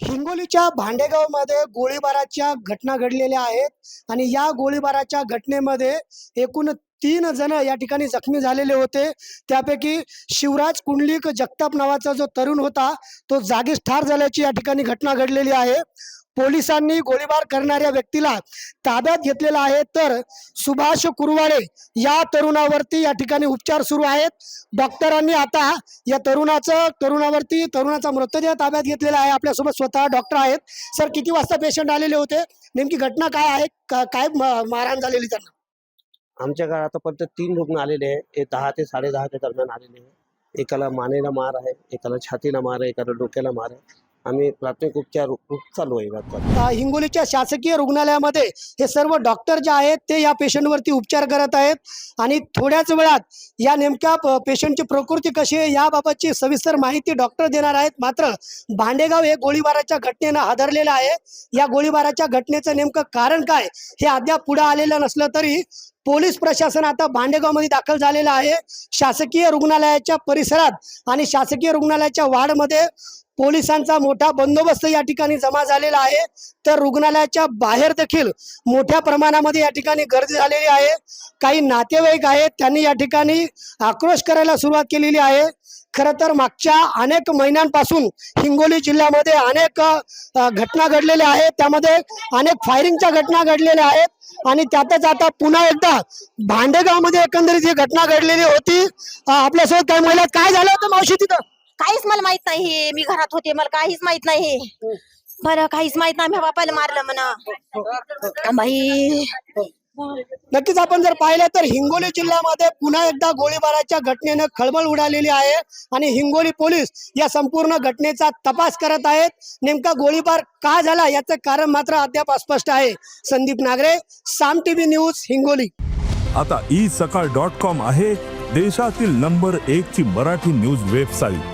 हिंगोलीच्या भांडेगावमध्ये गोळीबाराच्या घटना घडलेल्या आहेत आणि या गोळीबाराच्या घटनेमध्ये एकूण तीन जण या ठिकाणी जखमी झालेले होते. त्यापैकी शिवराज कुंडलिक जगताप नावाचा जो तरुण होता तो जागीच ठार झाल्याची या ठिकाणी घटना घडलेली आहे. पोलिसांनी गोळीबार करणाऱ्या व्यक्तीला ताब्यात घेतलेला आहे. तर सुभाष कुरवाडे या तरुणावरती या ठिकाणी उपचार सुरू आहेत. डॉक्टरांनी आता या तरुणाचं तरुणावरती तरुणाचा मृतदेह ताब्यात घेतलेला आहे. आपल्यासोबत स्वतः डॉक्टर आहेत. सर किती वाजता पेशंट आलेले होते? नेमकी घटना काय आहे? का- काय मारहाण झालेली त्यांना? आमच्या गावात आतापर्यंत तीन रुग्ण आलेले आहे हे दहा ते साडे दहाच्या दरम्यान आलेले आहे एकाला मानेला मार आहे एकाला छातीला मार आहे एकाला डोक्याला मार आहे. आम्ही प्राथमिक उपचार खूप चालू आहे हिंगोलीच्या शासकीय रुग्णालयामध्ये हे सर्व डॉक्टर जे आहेत ते या पेशंटवरती उपचार करत आहेत. आणि थोड्याच वेळात या नेमक्या पेशंटची प्रकृती कशी आहे याबाबतची सविस्तर माहिती डॉक्टर देणार आहेत. मात्र भांडेगाव हे गोळीबाराच्या घटनेनं हादरलेलं आहे. या गोळीबाराच्या घटनेचं नेमकं कारण काय हे अद्याप पुढे आलेलं नसलं तरी पोलीस प्रशासन आता भांडेगावमध्ये दाखल झालेलं आहे. शासकीय रुग्णालयाच्या परिसरात आणि शासकीय रुग्णालयाच्या वार्डमध्ये पोलिसांचा मोठा बंदोबस्त या ठिकाणी जमा झालेला आहे. तर रुग्णालयाच्या बाहेर देखील मोठ्या प्रमाणामध्ये या ठिकाणी गर्दी झालेली आहे. काही नातेवाईक आहेत त्यांनी या ठिकाणी आक्रोश करायला सुरुवात केलेली आहे. खरं तर मागच्या अनेक महिन्यांपासून हिंगोली जिल्ह्यामध्ये अनेक घटना घडलेल्या आहेत. त्यामध्ये अनेक फायरिंगच्या घटना घडलेल्या आहेत. आणि त्यातच आता पुन्हा एकदा भांडेगावमध्ये एकंदरीत ही घटना घडलेली होती. आपल्यासोबत काही महिला काय झालं होतं मावशी तिथं? काहीच मला माहीत नाही मी घरात होते मला काहीच माहीत नाही बरं काहीच माहीत नाही. माझ्या बापाला मारलं म्हणा. बाई. नक्कीच आपण जर पाहिलं तर हिंगोली जिल्ह्यामध्ये पुन्हा एकदा गोळीबाराच्या घटनेनं खळबळ उडालेली आहे आणि हिंगोली पोलीस या संपूर्ण घटनेचा तपास करत आहेत. नेमका गोळीबार का झाला याचं कारण मात्र अद्याप अस्पष्ट आहे. Sandeep Nagare Saam TV news Hingoli. आता ई सकाळ डॉट कॉम आहे देशातील नंबर एक ची मराठी न्यूज वेबसाईट.